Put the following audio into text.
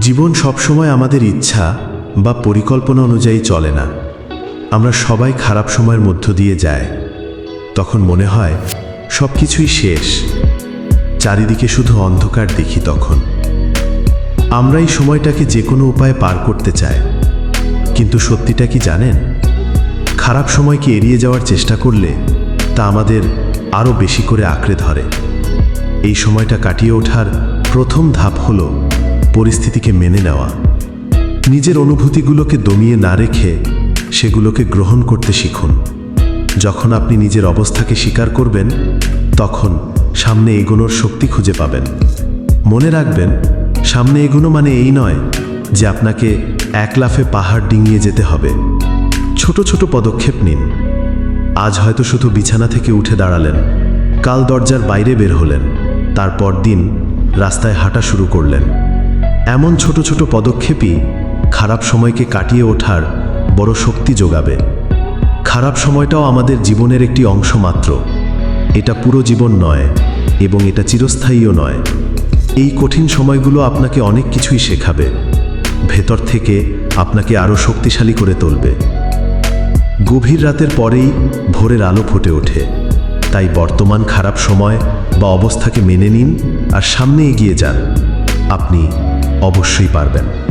জীবন সবসময় আমাদের ইচ্ছা বা পরিকল্পনা অনুযায়ী চলে না। আমরা সবাই খারাপ সময়ের মধ্য দিয়ে যায়। তখন মনে হয় সব কিছুই শেষ। চারিদিকে শুধু অন্ধকার দেখি তখন। আমরা এই সময়টাকে যে কোনো উপায়ে পার করতে চাই। কিন্তু সত্যিটা কি জানেন? খারাপ সময়কে এড়িয়ে যাওয়ার চেষ্টা করলে তা আমাদের আরও বেশি করে আঁকড়ে ধরে। এই সময়টা কাটিয়ে ওঠার প্রথম ধাপ হল পরিস্থিতিকে মেনে নেওয়া। নিজের অনুভূতিগুলোকে দমিয়ে না রেখে সেগুলোকে গ্রহণ করতে শিখুন। যখন আপনি নিজের অবস্থাকে স্বীকার করবেন, তখন সামনে এগোনোর শক্তি খুঁজে পাবেন। মনে রাখবেন, সামনে এগোনো মানে এই নয় যে আপনাকে এক লাফে পাহাড় ডিঙিয়ে যেতে হবে। ছোট ছোট পদক্ষেপ নিন। আজ হয়তো শুধু বিছানা থেকে উঠে দাঁড়ালেন, কাল দরজার বাইরে বের হলেন, তারপর দিন রাস্তায় হাঁটা শুরু করলেন। এমন ছোট ছোট পদক্ষেপই খারাপ সময়কে কাটিয়ে ওঠার বড় শক্তি যোগাবে। খারাপ সময়টাও আমাদের জীবনের একটি অংশ মাত্র। এটা পুরো জীবন নয়, এবং এটা চিরস্থায়ীও নয়। এই কঠিন সময়গুলো আপনাকে অনেক কিছুই শেখাবে। ভেতর থেকে আপনাকে আরও শক্তিশালী করে তুলবে। গভীর রাতের পরেই ভোরের আলো ফুটে ওঠে। তাই বর্তমান খারাপ সময় বা অবস্থাকে মেনে নিন আর সামনে এগিয়ে যান। আপনি অবশ্যই পারবেন।